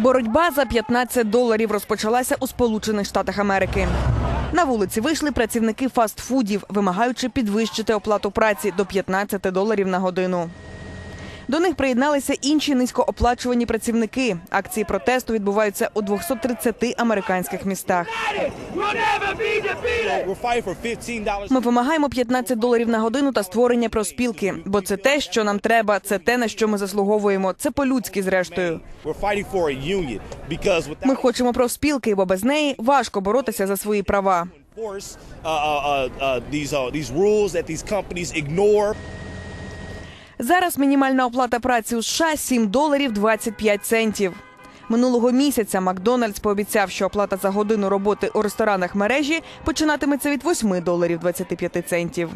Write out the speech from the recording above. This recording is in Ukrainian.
Боротьба за 15 доларів розпочалася у Сполучених Штатах Америки. На вулиці вийшли працівники фастфудів, вимагаючи підвищити оплату праці до 15 доларів на годину. До них приєдналися інші низькооплачувані працівники. Акції протесту відбуваються у 230 американських містах. We're fighting for $15. Ми вимагаємо 15 доларів на годину та створення профспілки, бо це те, що нам треба, це те, на що ми заслуговуємо. Це по-людськи, зрештою. Ми хочемо профспілки, бо без неї важко боротися за свої права. uh, uh, uh, these these rules that these companies ignore. Зараз мінімальна оплата праці у США 7 доларів 25 центів. Минулого місяця Макдональдс пообіцяв, що оплата за годину роботи у ресторанах мережі починатиметься від 8 доларів 25 центів.